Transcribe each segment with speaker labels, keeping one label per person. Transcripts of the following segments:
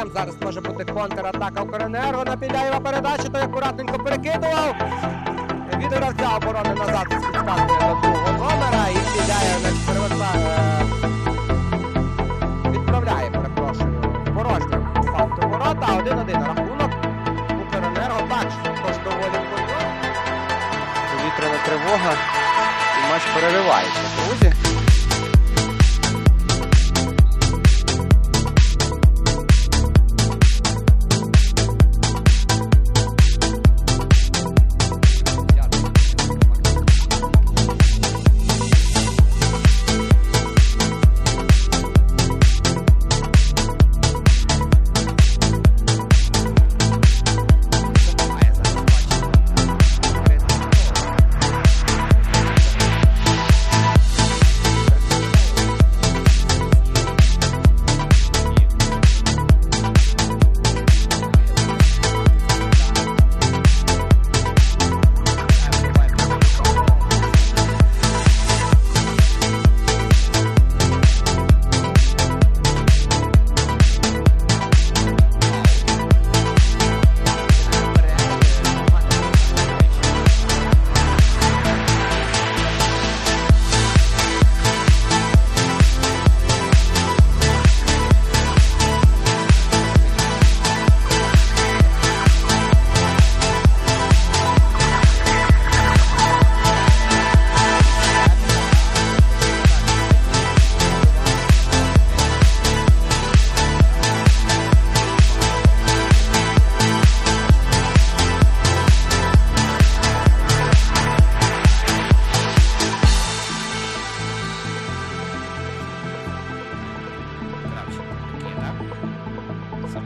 Speaker 1: Темп. Зараз може бути контратака Укренерго на Біляєва передачу, той акуратненько перекидував. Від гравця оборони назад з підказкою до другого номера і Біляєв не перевертає. Відправляє, перепрошую, порожнім факту ворота. Один-один рахунок. Укренерго так, також доволі. Повітряна тривога. І матч переривається, друзі.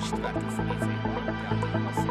Speaker 2: したで。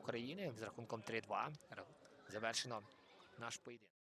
Speaker 2: України з рахунком 3-2. Завершено наш поєдинок.